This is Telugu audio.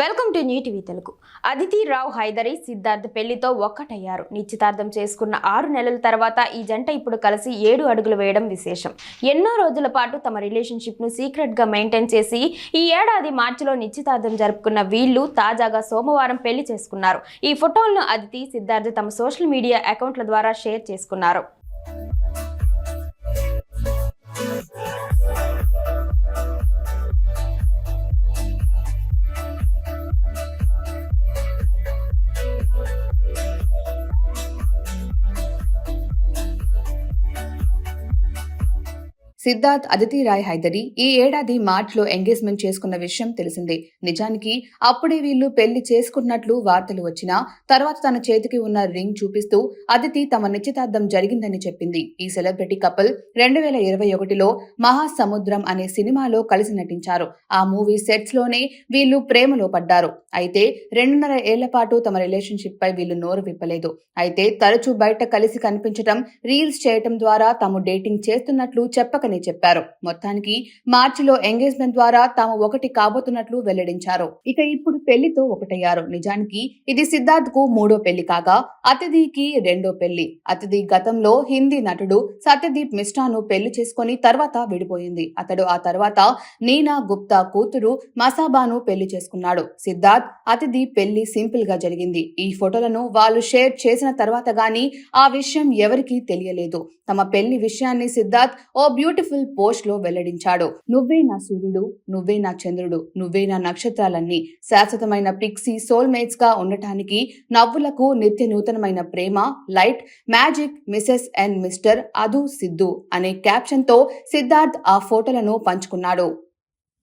Welcome to new TV Telugu. Aditi Rao Hydari Siddharth పెళ్ళితో ఒక్కటయ్యారు. నిశ్చితార్థం చేసుకున్న ఆరు నెలల తర్వాత ఈ జంట ఇప్పుడు కలిసి ఏడు అడుగులు వేయడం విశేషం. ఎన్నో రోజుల పాటు తమ రిలేషన్షిప్ను సీక్రెట్గా మెయింటైన్ చేసి ఈ ఏడాది మార్చిలో నిశ్చితార్థం జరుపుకున్న వీళ్ళు తాజాగా సోమవారం పెళ్ళి చేసుకున్నారు. ఈ ఫోటోలను అదితి సిద్ధార్థ్ తమ సోషల్ మీడియా అకౌంట్ల ద్వారా షేర్ చేసుకున్నారు. సిద్ధార్థ్ అదితి రాయ్ హైదరి ఈ ఏడాది మార్చిలో ఎంగేజ్మెంట్ చేసుకున్న విషయం తెలిసిందే. నిజానికి అప్పుడే వీళ్ళు పెళ్ళి చేసుకున్నట్లు వార్తలు వచ్చినా తర్వాత తన చేతికి ఉన్న రింగ్ చూపిస్తూ అదితి తమ నిశ్చితార్థం జరిగిందని చెప్పింది. ఈ సెలబ్రిటీ కపుల్ రెండు వేల ఇరవై ఒకటిలో మహాసముద్రం అనే సినిమాలో కలిసి నటించారు. ఆ మూవీ సెట్స్లోనే వీళ్ళు ప్రేమలో పడ్డారు. అయితే రెండున్నర ఏళ్ళ పాటు తమ రిలేషన్షిప్ పై వీళ్ళు నోరు విప్పలేదు. అయితే తరచూ బయట కలిసి కనిపించటం రీల్స్ చేయటం ద్వారా తాము డేటింగ్ చేస్తున్నట్లు చెప్పకనే చెప్పారు. మొత్తానికి మార్చిలో ఎంగేజ్మెంట్ ద్వారా తాము ఒకటి కాబోతున్నట్లు వెల్లడించారు. ఇక ఇప్పుడు పెళ్ళితో ఒకటయ్యారు. నిజానికి ఇది సిద్ధార్థ్కు మూడో పెళ్ళి కాగా అతిథికి రెండో పెళ్ళి. అతిథి గతంలో హిందీ నటుడు సత్యదీప్ మిశ్రాను పెళ్ళి చేసుకుని తర్వాత విడిపోయింది. అతడు ఆ తర్వాత నీనా గుప్తా కూతురు మసాబాను పెళ్ళి చేసుకున్నాడు. సిద్ధార్థ్ అతిథి పెళ్ళి సింపుల్గా జరిగింది. ఈ ఫోటోలను వాళ్ళు షేర్ చేసిన తర్వాత గాని ఆ విషయం ఎవరికీ తెలియలేదు. తమ పెళ్ళి విషయాన్ని సిద్ధార్థ్ ఓ బ్యూటిఫుల్ పోస్ట్లో వెల్లడించాడు. నువ్వే నా సూర్యుడు నువ్వే నా చంద్రుడు నువ్వే నా నక్షత్రాలన్నీ శాశ్వతమైన పిక్సీ సోల్మేట్స్గా ఉండటానికి నవ్వులకు నిత్య నూతనమైన ప్రేమ light magic Mrs and Mr Adu Siddhu అనే క్యాప్షన్తో సిద్ధార్థ్ ఆ ఫోటోలను పంచుకున్నాడు.